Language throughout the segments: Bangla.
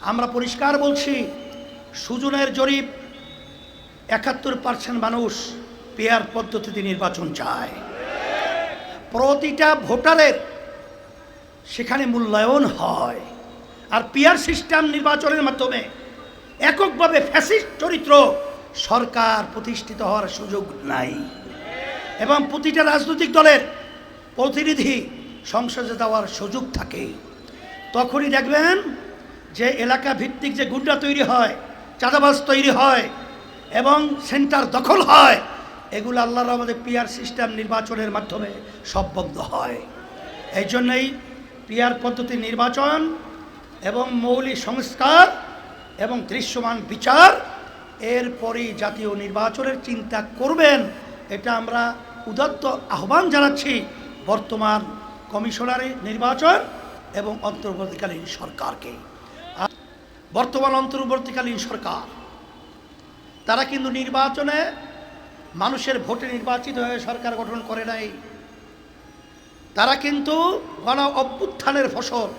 আমরা পরিষ্কার বলছি, সুজনের জরিপ একাত্তর পার্সেন্ট মানুষ পেয়ার পদ্ধতিতে নির্বাচন চায়। প্রতিটা ভোটারের সেখানে মূল্যায়ন হয়। আর পিয়ার সিস্টেম নির্বাচনের মাধ্যমে এককভাবে ফ্যাসিস্ট চরিত্র সরকার প্রতিষ্ঠিত হওয়ার সুযোগ নাই। এবং প্রতিটা রাজনৈতিক দলের প্রতিনিধি সংসদে দেওয়ার সুযোগ থাকে। তখনই দেখবেন যে এলাকা ভিত্তিক যে গুন্ডা তৈরি হয়, চাঁদাবাজ তৈরি হয় এবং সেন্টার দখল হয়, এগুলো আল্লাহর আমাদের পিয়ার সিস্টেম নির্বাচনের মাধ্যমে সব বন্ধ হয়। এই জন্যই পিয়ার পদ্ধতি নির্বাচন এবং মৌলিক সংস্কার এবং দৃশ্যমান বিচার এরপরই জাতীয় নির্বাচনের চিন্তা করবেন, এটা আমরা উদাত্ত আহ্বান জানাচ্ছি বর্তমান কমিশনারের নির্বাচন এবং অন্তর্বর্তীকালীন সরকারকে। বর্তমান অন্তর্বর্তীকালীন সরকার, তারা কিন্তু নির্বাচনে মানুষের ভোটে নির্বাচিত হয়ে সরকার গঠন করে নাই। তারা কিন্তু গণ অভ্যুত্থানের ফসল।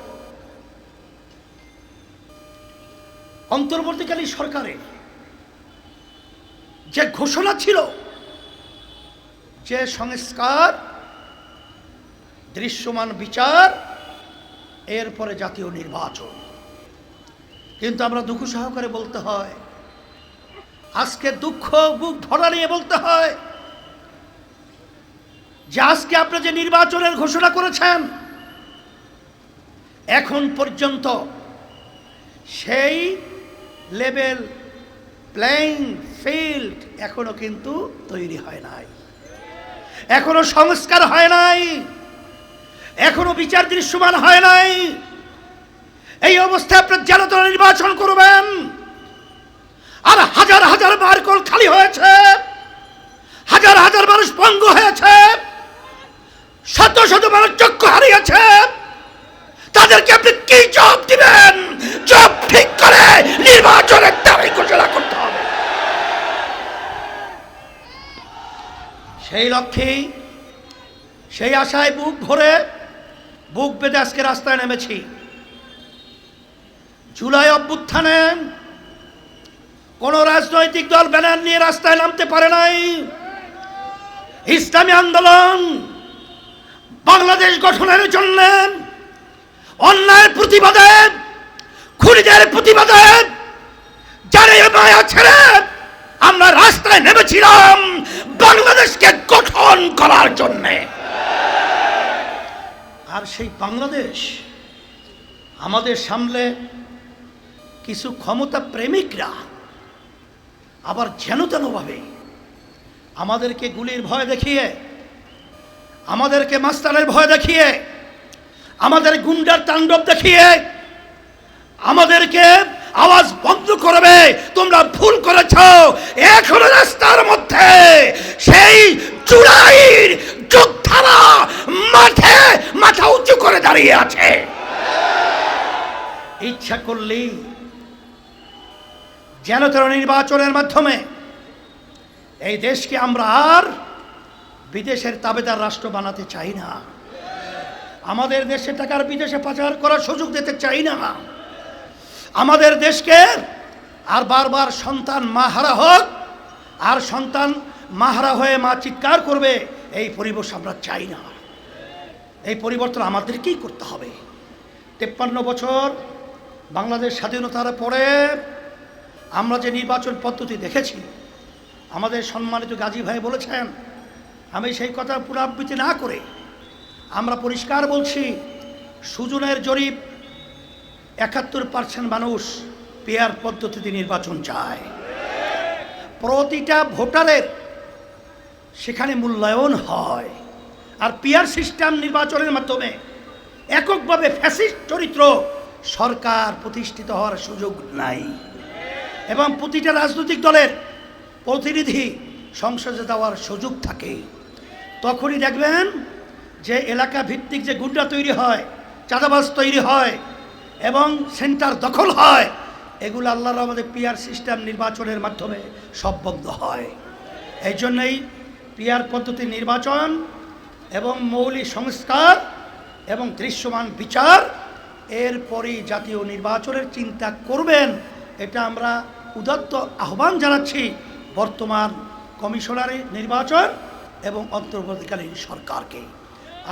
অন্তর্বর্তীকালীন সরকারের যে ঘোষণা ছিল যে সংস্কার, দৃশ্যমান বিচার, এরপরে জাতীয় নির্বাচন। কিন্তু আমরা দুঃখ সহকারে বলতে হয়। আজকে দুঃখ বুক ভরা নিয়ে বলতে হয় যে আজকে আপনি যে নির্বাচনের ঘোষণা করেছেন, এখন পর্যন্ত সেই লেভেল প্লেইং ফিল্ড এখনও কিন্তু তৈরি হয় নাই। এখনও সংস্কার হয় নাই। এখনও বিচার দৃশ্যমান হয় নাই। এই অবস্থায় আপনার জনতা নির্বাচন করবেন। আর হাজার হাজার বারকল খালি হয়েছে। হাজার হাজার মানুষ পঙ্গু হয়েছে। শত শত মানুষ চক্ষু হারিয়েছে। তাদেরকে আপনি কি জব দিবেন? জব ঠিক করে নির্বাচনের তারিখ ঘোষণা করতে হবে। সেই লক্ষ্যেই সেই আশায় বুক ভরে, বুক বেঁধে আজকে রাস্তায় নেমেছি। জুলাই অভ্যুত্থানে কোন রাজনৈতিক দল ব্যানার নিয়ে রাস্তায় নামতে পারে নাই। ইসলামী আন্দোলন বাংলাদেশ গঠনের জন্য অন্যায়ের প্রতিবাদে, খুনিদের প্রতিবাদে যারা মায়া ছেড়ে আমরা রাস্তায় নেমেছিলাম বাংলাদেশকে গঠন করার জন্যে। আর সেই বাংলাদেশ আমাদের সামনে কিছু ক্ষমতা প্রেমিকরা আবার যেন তেনভাবে আমাদেরকে গুলির ভয় দেখিয়ে, আমাদেরকে মাস্টারের ভয় দেখিয়ে, আমাদের গুন্ডার তাণ্ডব দেখিয়ে আমাদেরকে আওয়াজ বন্ধ করবে। তোমরা ভুল করেছ। এখন রাস্তার মধ্যে সেই চূড়াইর যোদ্ধারা মাঠে, মাথা উঁচু করে দাঁড়িয়ে আছে। ইচ্ছা করলেই যেন তেন নির্বাচনের মাধ্যমে এই দেশকে আমরা আর বিদেশের তাবেদার রাষ্ট্র বানাতে চাই না। আমাদের দেশে টাকার বিদেশে পাচার করার সুযোগ দিতে চাই না। আমাদের দেশকে আর বারবার সন্তান মাহারা হোক, আর সন্তান মাহারা হয়ে মা চিৎকার করবে, এই পরিবেশ আমরা চাই না। এই পরিবর্তন আমাদেরকেই করতে হবে। তেপ্পান্ন বছর বাংলাদেশ স্বাধীনতার পরে আমরা যে নির্বাচন পদ্ধতি দেখেছি, আমাদের সম্মানিত গাজী ভাই বলেছেন, আমি সেই কথা পুনরাবৃত্তি না করে আমরা পরিষ্কার বলছি, সুজনের জরিপ একাত্তর পার্সেন্ট মানুষ পেয়ার পদ্ধতিতে নির্বাচন চায়। প্রতিটা ভোটারের সেখানে মূল্যায়ন হয়। আর পিয়ার সিস্টেম নির্বাচনের মাধ্যমে এককভাবে ফ্যাসিস্ট চরিত্র সরকার প্রতিষ্ঠিত হওয়ার সুযোগ নাই। এবং প্রতিটা রাজনৈতিক দলের প্রতিনিধি সংসদে দেওয়ার সুযোগ থাকে। তখনই দেখবেন যে এলাকা ভিত্তিক যে গুন্ডা তৈরি হয়, চাঁদাবাজ তৈরি হয় এবং সেন্টার দখল হয়, এগুলো আল্লাহর আমাদের পিয়ার সিস্টেম নির্বাচনের মাধ্যমে সব বন্ধ হয়। এই জন্যই পিয়ার পদ্ধতি নির্বাচন এবং মৌলিক সংস্কার এবং দৃশ্যমান বিচার এরপরই জাতীয় নির্বাচনের চিন্তা করবেন, এটা আমরা উদাত্ত আহ্বান জানাচ্ছি বর্তমান কমিশনারের নির্বাচন এবং অন্তর্বর্তীকালীন সরকারকে।